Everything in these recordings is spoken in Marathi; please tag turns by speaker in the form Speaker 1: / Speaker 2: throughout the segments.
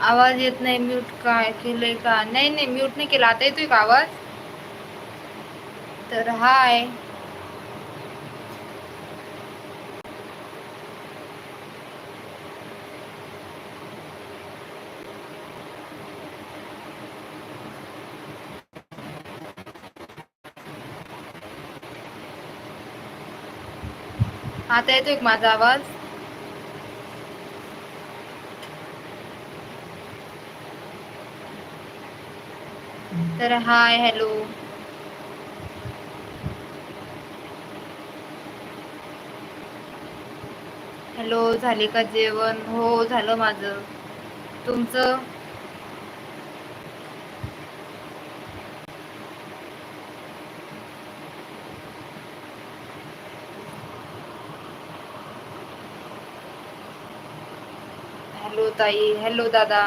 Speaker 1: आवाज येत नाही म्यूट काय केलंय का? नाही नाही म्यूट नाही केला. आता येतोय का आवाज? तर हाय आता येतोय माझा आवाज? तर हाय हॅलो. हॅलो झाले का जेवण? हो झालं माझ. तुमचं? हॅलो ताई. हॅलो दादा.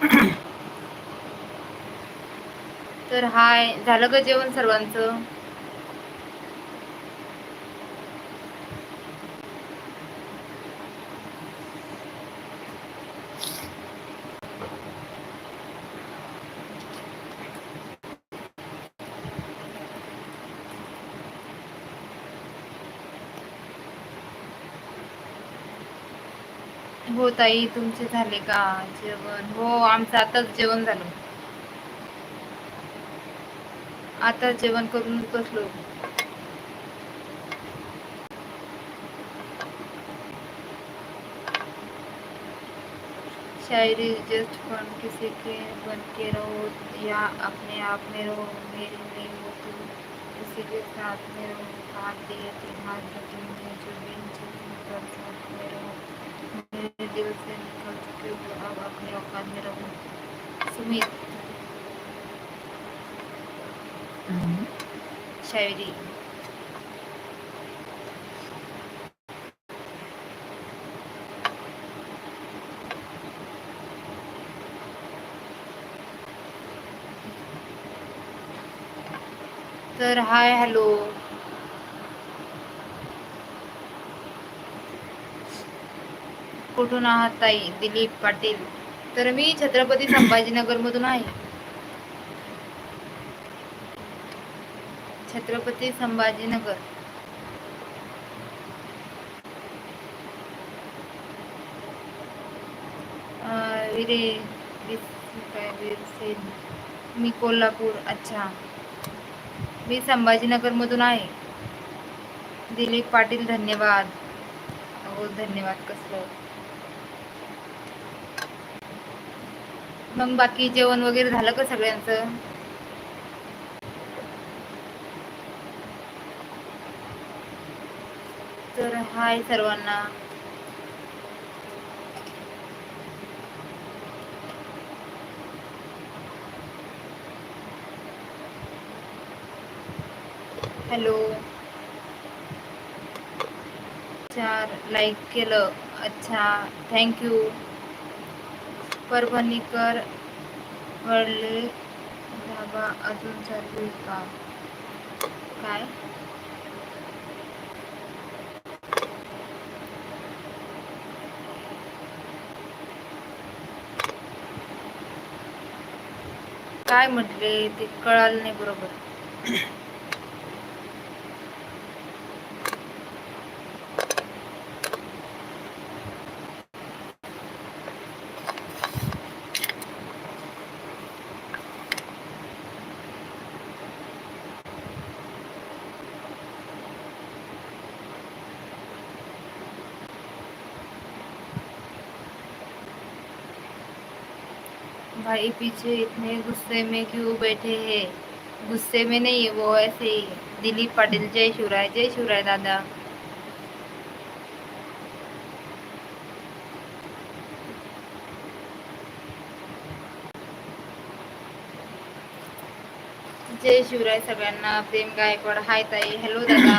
Speaker 1: तर हाय झालं ग जेवण सर्वांचं? हो ताई तुमचे झाले का जेवण? हो आमचं आताच जेवण झालं. आता करून बसलो. शायरी जस्ट फन किसी के बन के रहो या अपने आप में रहो, मेरी नहीं हो तुम किसी के साथ में रहो, हाथ दिए थे हाथ रखेंगे जो बिन कर साथ में रहो। मेरे दिल से निकल चुके हो, अब अपने औकात में रहो। सुमित। शायरी तर हाय हॅलो. कुठून आहात ताई? दिलीप पाटील. तर मी छत्रपती संभाजीनगर मधून आहे. छत्रपती संभाजीनगर. विरे मी कोल्हापूर अच्छा. मी संभाजीनगर मधून आहे. दिलीप पाटील धन्यवाद. हो धन्यवाद कसलं. मग बाकी जेवण वगैरे झालं का सगळ्यांचं? तर हाय सर्वांना. हॅलो. चार लाईक केलं. अच्छा थँक्यू परभणीकर वळले धाबा अजून चालू आहे का? काय? काय म्हटले ते कळाल नाही बरोबर. भाई पीछे इतने गुस्से में क्यों बैठे हैं? गुस्से में नहीं, वो ऐसे ही दिलीप पाटील। जय शिवराय जय शिवराय दादा। जय शिवराय सगळ्यांना प्रेम गायकवाड. हाय ताई. हॅलो दादा.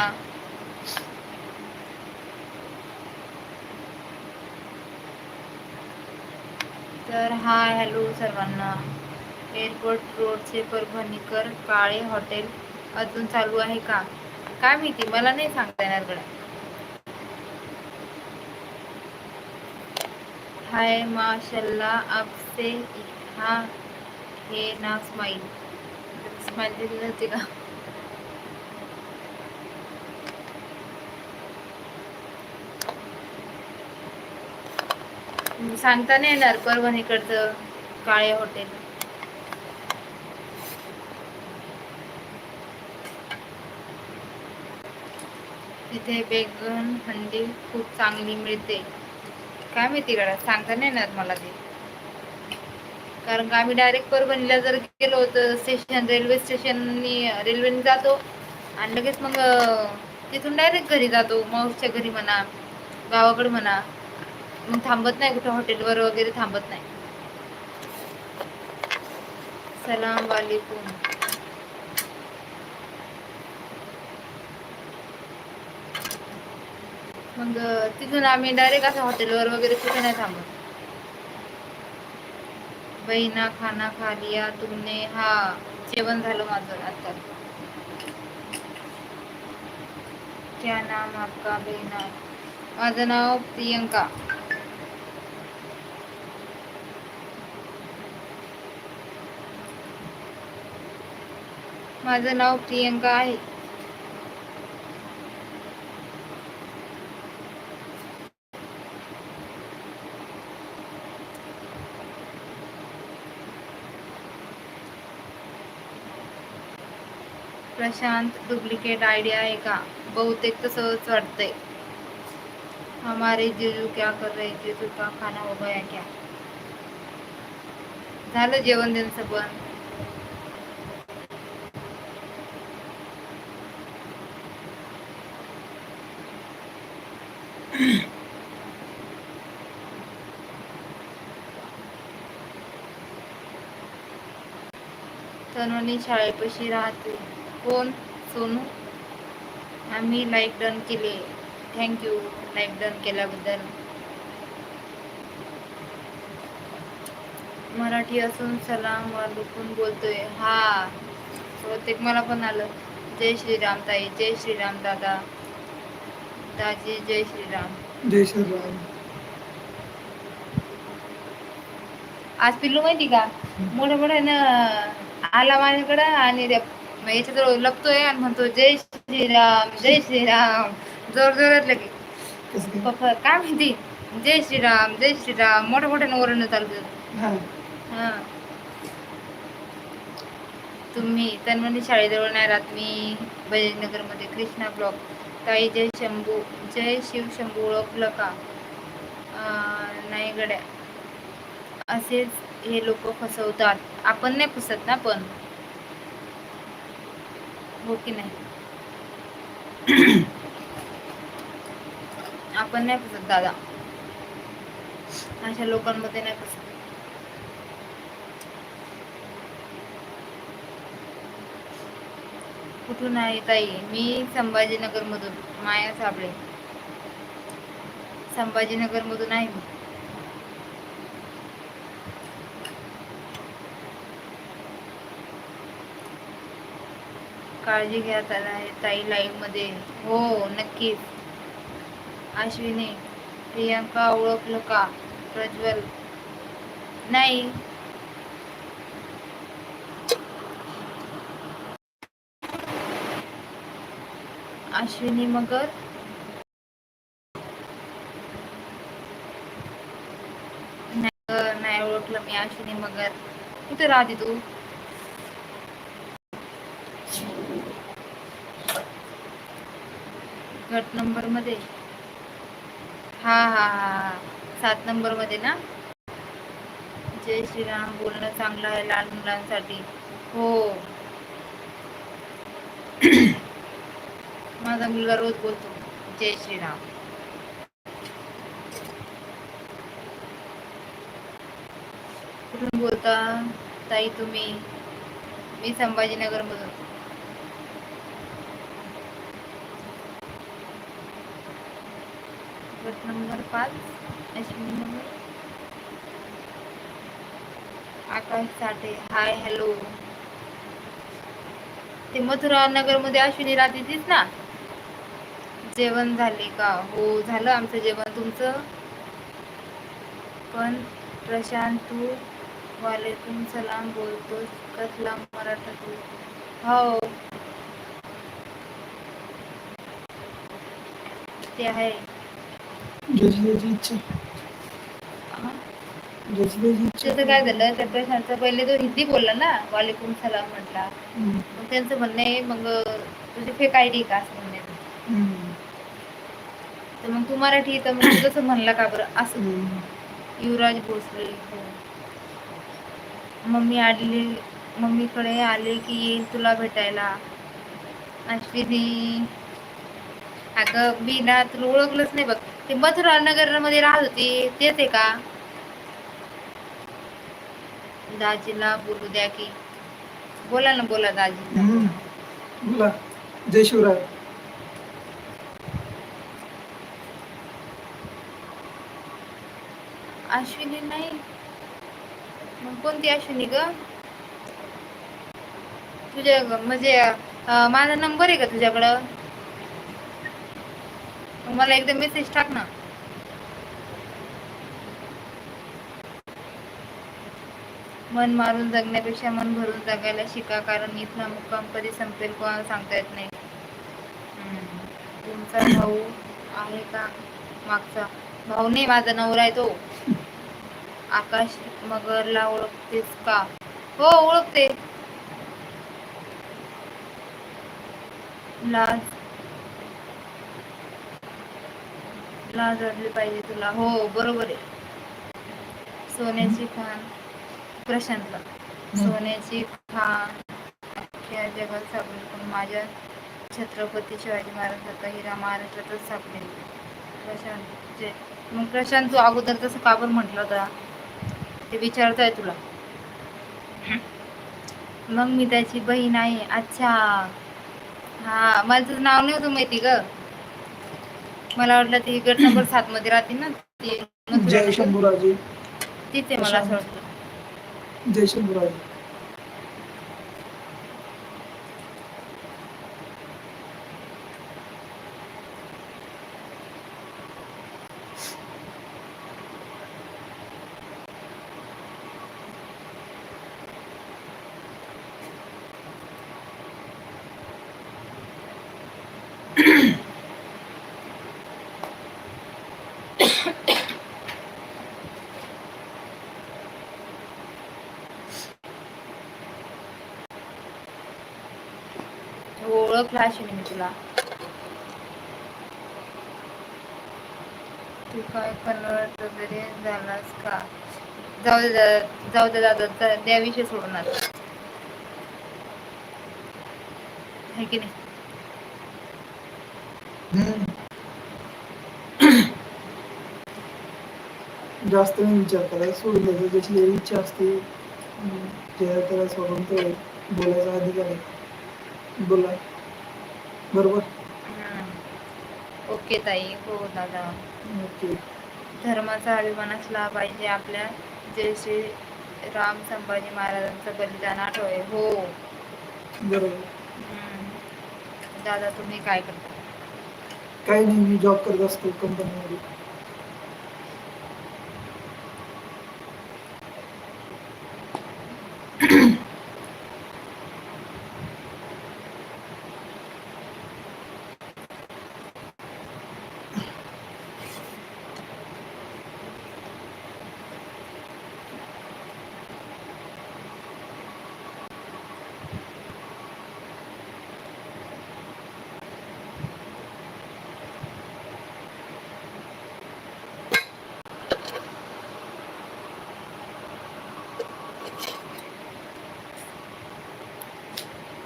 Speaker 1: तर हाय हॅलो सर्वांना. एअरपोर्ट रोडचे परभणीकर काळे हॉटेल अजून चालू आहे का? काय माहिती मला नाही सांगता येणार गड्या. हाय माशाल्ला आपसे हा हे ना स्माइल. स्माईल दिली नव्हती का? सांगता नाही येणार परभणीकडचं काळे हॉटेल तिथे बेगन हंडी खूप चांगली मिळते. काय माहिती कडा सांगता नाही येणार मला ते. कारण का आम्ही डायरेक्ट परभणीला जर गेलो तर स्टेशन रेल्वे स्टेशननी रेल्वेने जातो. आणि लगेच मग तिथून डायरेक्ट घरी जातो. माऊसच्या घरी म्हणा गावाकडे म्हणा. थांबत नाही कुठं हॉटेलवर वगैरे थांबत नाही. सलाम वालेकुम. मग तिथून आम्ही डायरेक्ट असं हॉटेलवर वगैरे कुठे नाही थांबत. बहिणा खाना खा लिया तुमने हा जेवण झालं माझं आता. क्या नाम आपका बहिणा? माझं नाव प्रियंका. माझं नाव प्रियंका आहे. प्रशांत डुप्लिकेट आयडिया आहे का? बहुतेक तसंच वाटतंय. हमारे जेजू क्या कर रहे? जेजू का खाना हो गया क्या? झालं जेवण त्यांचं पण. तनुनी शाळेपाशी राहते. कोण? सोनू. आम्ही लाईक डन केले. थँक्यू लाईक डन केल्याबद्दल. मराठी असून सलाम वालुकून बोलतोय. हा. प्रत्येक मला पण आलं. जय श्रीराम ताई जय श्रीराम दादा. दाजी जय श्रीराम.
Speaker 2: जय श्रीराम.
Speaker 1: आज पिल्लू माहिती का? मोठ्या मोठ्यानं आला माझ्याकडं आणि याच्याजवळ लपतोय आणि म्हणतो जय श्रीराम जय श्रीराम. जोर जोरात लगे? पप्पा काय माहिती? जय श्रीराम जय श्रीराम. मोठ्या मोठ्यानं ओरडणं चालतं
Speaker 2: हा.
Speaker 1: तुम्ही तन्मनी शाळेजवळ नाही राहत मी मध्ये कृष्णा ब्लॉक. ताई जय शंभू. जय शिव शंभू ओळखलं का? अं, नाही गड्या असेच हे लोक फसवतात. आपण नाही फसत ना पण. हो की नाही? आपण नाही फसत दादा. अशा लोकांमध्ये नाही फसत. कुठून आहे ताई? मी संभाजीनगर मधून माया साबळे. संभाजीनगर मधून आहे मी. काळजी घ्या ताई लाईव्हमध्ये. हो नक्कीच. अश्विनी प्रियांका ओळखलं का? प्रज्वल. नाही. अश्विनी मगर. नाही ग, नाही ओळखलं मी अश्विनी मगर. कुठे राहते तू? घट नंबरमध्ये हा हा हा. सात नंबरमध्ये ना? जय श्रीराम बोलणं चांगलं आहे लहान मुलांसाठी. हो. माझा मुलगा रोज बोलतो जय श्रीराम. कुठून बोलता ताई तुम्ही? मी संभाजीनगर गट नंबर पाच Ashwini number Akash Sathe hi hello ते मथुरा नगरमध्ये अश्विनी राहते तीच ना? जेवण झाले का? हो झालं आमचं जेवण तुमचं? पण प्रशांत तू वालेकुम सलाम बोलतोस कसला मराठा तू? हो. ते आहे.
Speaker 2: त्याची
Speaker 1: काय झालं? त्या प्रशांतचा पहिले तो हिंदी बोलला ना वालेकुम सलाम म्हटला. मग त्यांचं म्हणणं आहे मग तुझी फेक आय डी का असं म्हणणे. तर मग तू मराठी तर मग तसं म्हणला का बरं? असं. युवराज भोसले हो. मम्मी आली मम्मीकडे आले की येईल तुला भेटायला. अश्विनी. अगं मी ना तुला ओळखलंच नाही बघ. ते मथुरा नगरमध्ये राहत होती तेच आहे का? दाजीला बोलू द्या की. बोला ना बोला.
Speaker 2: बोला. जय शिवराय.
Speaker 1: अश्विनी नाही? मग कोणती अश्विनी ग? तुझ्या म्हणजे माझा नंबर आहे का तुझ्याकडं? मला एकदा मेसेज टाक ना. मन मारून जगण्यापेक्षा मन भरून जगायला शिका कारण इथला मुक्काम कधी संपेल कोणाला सांगता येत नाही. तुमचा भाऊ आहे का मागचा? भाऊ नाही माझा नवरा आहे तो. आकाश मगरला ओळखतेस का? हो ओळखते. लाज लाज वाटली पाहिजे तुला. हो बरोबर आहे. सोन्याची खान प्रशांतला. सोन्याची खान अख्ख्या जगात सापडेल. पण माझ्या छत्रपती शिवाजी महाराजांचा हिरा महाराष्ट्रातच सापडेल. प्रशांत जे मग प्रशांत तू अगोदर तसं का बरं म्हटलं होता? ते विचारताय तुला. मग मी त्याची बहीण आहे. अच्छा. हा मला तुझं नाव नाही माहिती ग. मला वाटलं ती गट नंबर सात मध्ये राहते ना ती
Speaker 2: जय. शंभूराजे
Speaker 1: तिथे मला असं वाटतं.
Speaker 2: जय शंभूराजे
Speaker 1: ओळखला असेल मी तुला तू काय कन्वर्ट वगैरे झालास का जाऊ दे दादा जाऊ दे दादा त्या विषय सोडणार है की नाही.
Speaker 2: जास्त नाही विचार करायचा सोडून द्यायचं ज्याची इच्छा असते त्याला सोडून ते बोलायचा अधिकार आहे बोला बरोबर.
Speaker 1: ओके ताई. हो दादा.
Speaker 2: ओके.
Speaker 1: धर्माचा अभिमान असला पाहिजे आपल्या जय श्री राम संभाजी महाराजांचं बलिदान आठवय हो.
Speaker 2: बरोबर.
Speaker 1: हम्म. दादा तुम्ही काय करता?
Speaker 2: काही नाही मी जॉब करत असतो कंपनीमध्ये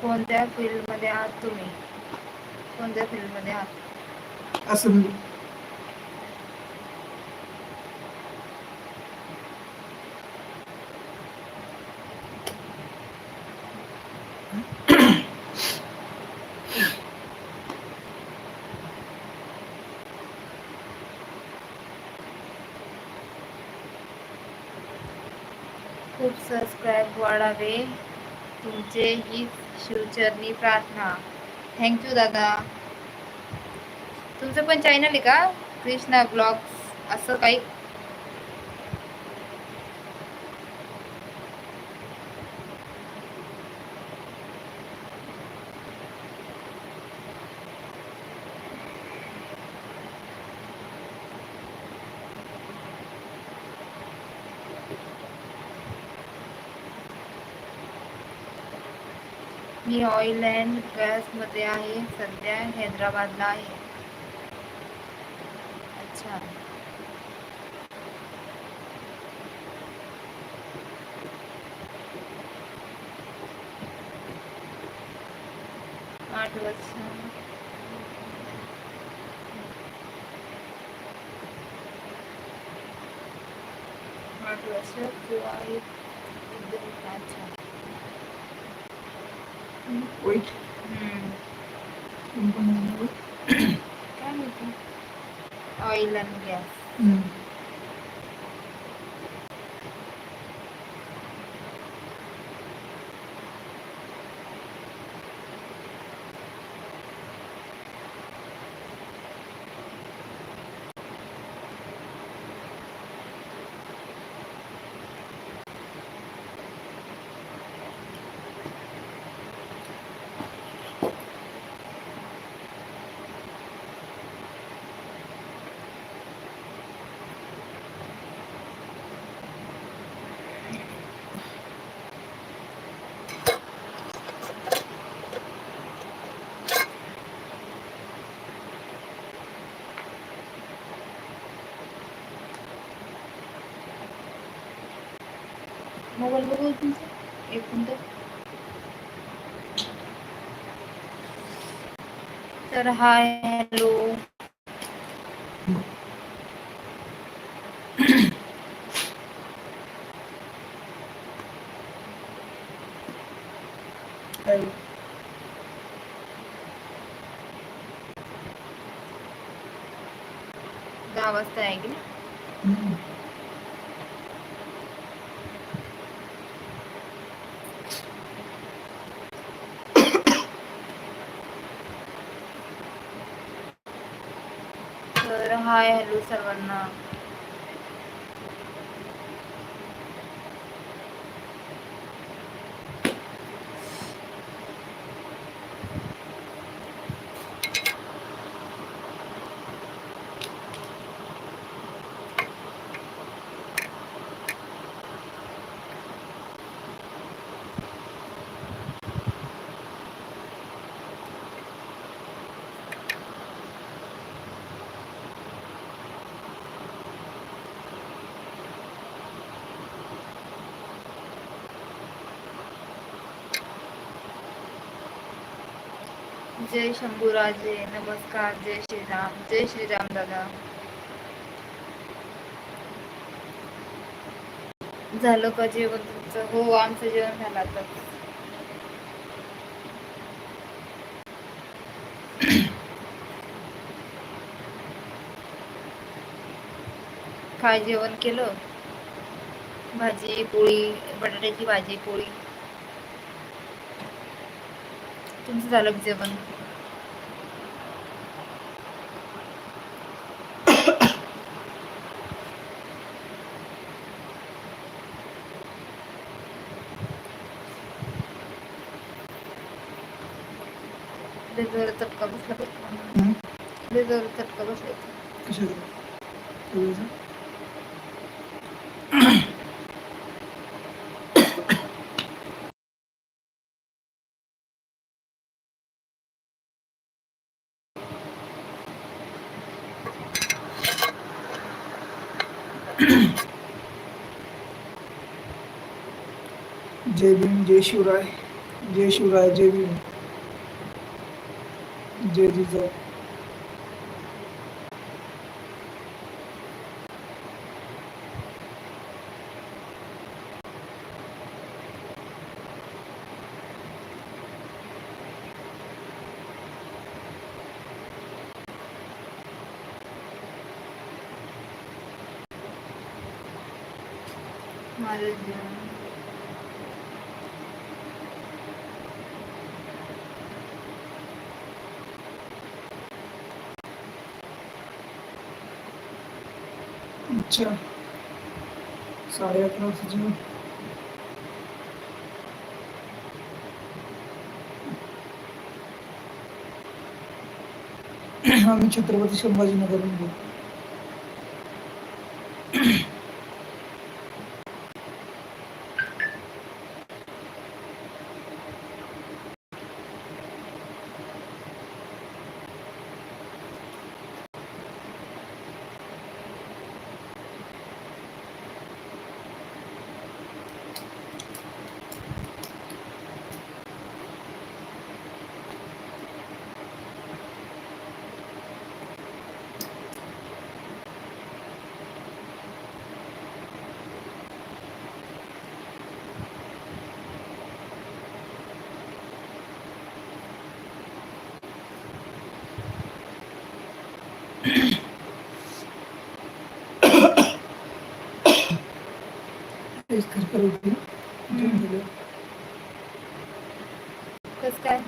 Speaker 1: कोणत्या फील्डमध्ये आहात तुम्ही? कोणत्या फील्डमध्ये आहात?
Speaker 2: असं
Speaker 1: खूप सबस्क्राईब वाढावे. तुमचे ही शिवचरणी प्रार्थना. थँक्यू दादा. तुमचं पण चॅनल आहे का? कृष्णा ब्लॉग्स असं काही? मी ऑइल अँड गॅसमध्ये आहे. सध्या हैदराबादला आहे. काय माहिती? ऑइल अँड गॅस मोबाईल बघू तुमचा. एक मिनटं. तर हाय हॅलो दहा वाजता आहे की नाही? तर हॅलो सर्वांना जय शंभूराजे नमस्कार जय श्रीराम जय श्रीराम दादा. झालं का जेवण तुमचं? हो आमचं जेवण झालं आता. काय जेवण केलं? भाजी पोळी बटाट्याची भाजी पोळी. तुमचं झालं जेवण? जोरात चटका बसला? चटका बसला?
Speaker 2: जय भीम जय शिवराय. जय शिवराय जय भीम. जय जिजाऊ
Speaker 1: माझं जेवण
Speaker 2: अच्छा साडे अकरा वाजता जेवण आम्ही छत्रपती संभाजीनगरहून बोलतो मेसेज कर कर होती जेवण झालं
Speaker 1: कस काय.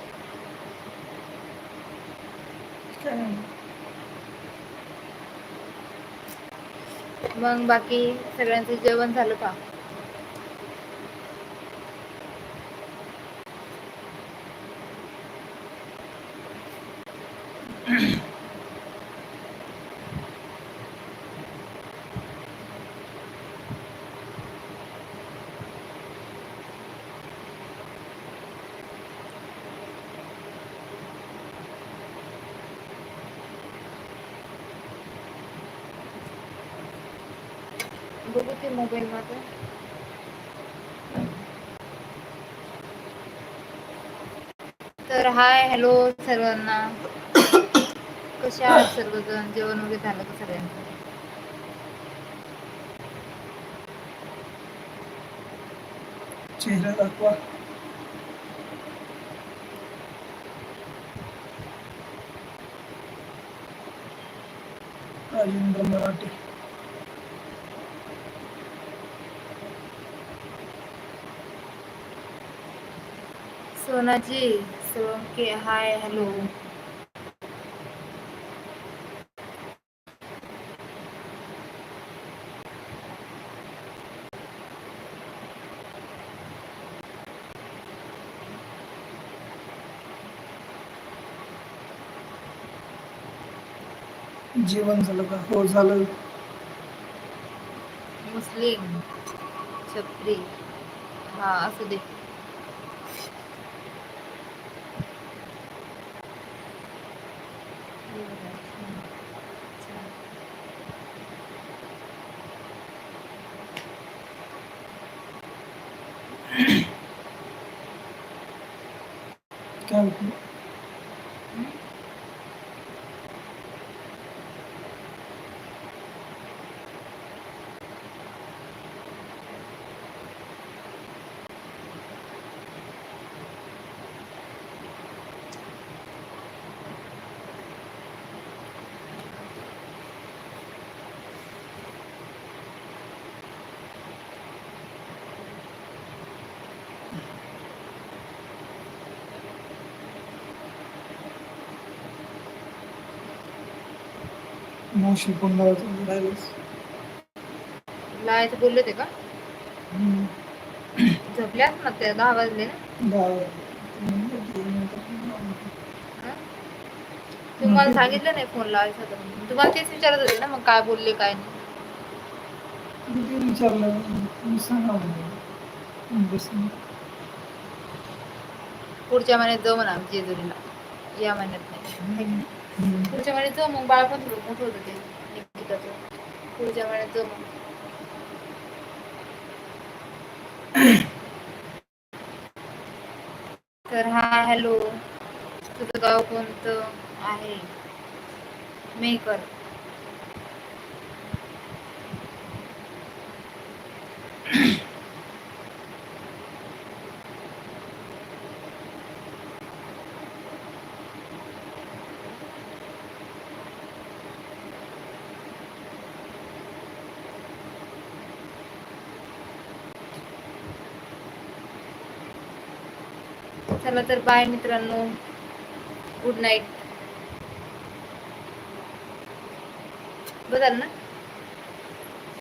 Speaker 1: मग बाकी सगळ्यांचं जेवण झालं का? बघू ते मोबाईल मध्ये. तर हाय हॅलो सर्वांना. कशा आहात सर्वजण? जेवण वगैरे झालं का सगळ्यांचं?
Speaker 2: चेहरा दाखवा. राजेंद्र मराठे.
Speaker 1: Sonaji Solanke hi hello.
Speaker 2: जेवण झालं का? हो झालं.
Speaker 1: मुस्लिम छत्री. हा असू दे
Speaker 2: काय होतं लावत होती राहिलंच.
Speaker 1: लावायचं बोलले ते का
Speaker 2: हम्म.
Speaker 1: झोपल्यात ना ते दहा वाजले ना
Speaker 2: दहा नंतर?
Speaker 1: तुम्हाला सांगितलं नाही फोन लावायचा होता म्हणून. तुम्हाला तेच विचारत होते ना मग काय बोलले काय नाही
Speaker 2: विचारलं तुम्ही सांगा म्हणजे बस
Speaker 1: पुढच्या महिन्यात जाऊ म्हणा जेजुरीला या महिन्यात नाही? पुढच्या महिन्यात जाऊ मग बाळ पण थोडं मोठं होतं ते. निकिताचं. पुढच्या महिन्यात जाऊ मग. तर हा हॅलो. तुझं गाव कोणतं आहे? मेकर चला तर बाय मित्रांनो. गुड नाईट बदल ना?